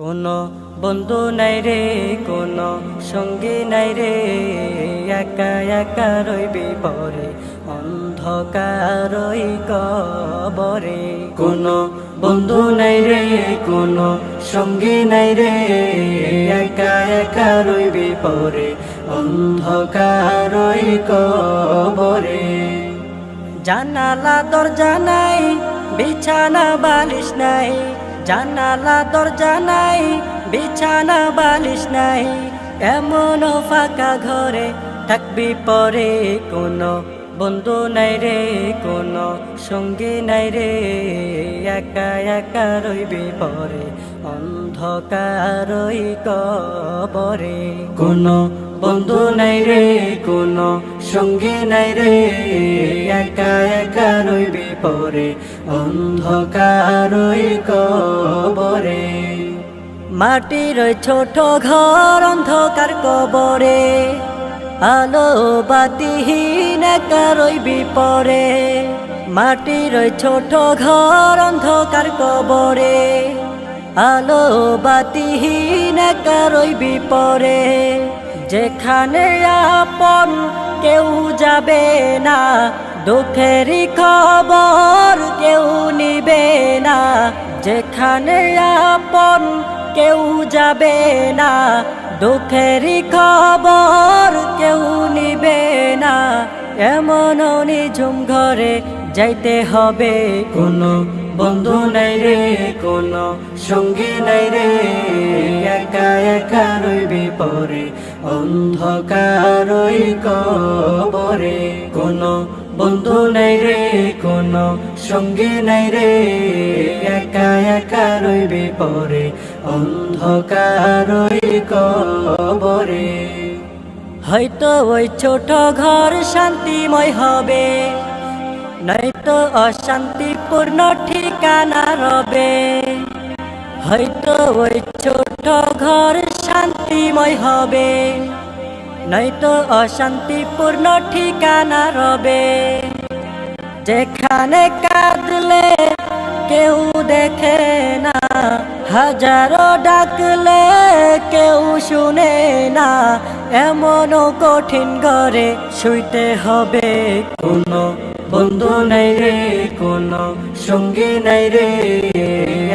কোনো বন্ধু নাই রে, কোনো সঙ্গী নাই রে। একা একা রইবি পরে অন্ধকারই কবরে। কোনো বন্ধু নাই রে, কোনো সঙ্গী নাই রে। একা একা রইবি পরে অন্ধকারই কবরে। জানালা, দরজা নাই, বিছানা, বালিশ নাই। জানালা, দরজা নাই, বিছানা, বালিশ নাই এমন ফাঁকা ঘরে থাকবি পরে কোনো বন্ধু নাই রে, কোনো সঙ্গী নাই রে, একা একা রইবি পরে অন্ধকারই কবরে। কোনো বন্ধু নাই রে কোনো সঙ্গী নাই রে। একা একা রইবি পরে অন্ধকারই কবরে। মাটির ছোট ঘর অন্ধকার কবরে। আলো বাতিহীন একা রইবি পরে মাটির ছোট ঘর অন্ধকার কবরে। আলো বাতিহীন একা রইবি পরে যেখানে আপন কেউ যাবে না, দুঃখেরই খবর কেউ নিবে না, যেখানে আপন কেউ যাবে না, দুঃখেরই খবর কেউ নিবে না। এমন নিঝুম ঘরে যাইতে হবে কোনো বন্ধু নাই রে, কোনো সঙ্গী নাই রে। একা একা রইবি পরে, অন্ধকারই কবরে। কোনো বন্ধু নাই রে, কোনো সঙ্গী নাই রে। একা একা রইবি পরে, অন্ধকারই কবরে। হয়তো ওই ছোট ঘর শান্তিময় হবে, নয়তো অশান্তিপূর্ণ ঠিকানা রবে। হয়তো ওই ছোট ঘর শান্তিময় হবে, নয়তো অশান্তিপূর্ণ ঠিকানা রবে। যেখানে কাঁদলে কেউ দেখে না, হাজারো ডাকলে কেউ শুনে না এমন কঠিন ঘরে শুইতে হবে। কোনো বন্ধু নেই কোনো সঙ্গী নাই রে।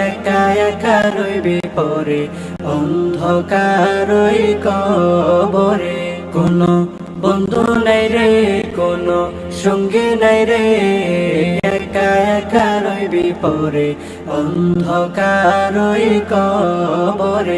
একা একা রইবি পরে অন্ধকারই কবরে। কোনো বন্ধু নাই রে, কোনো সঙ্গী নাই রে। একা একা রইবি পরে অন্ধকারই কবরে।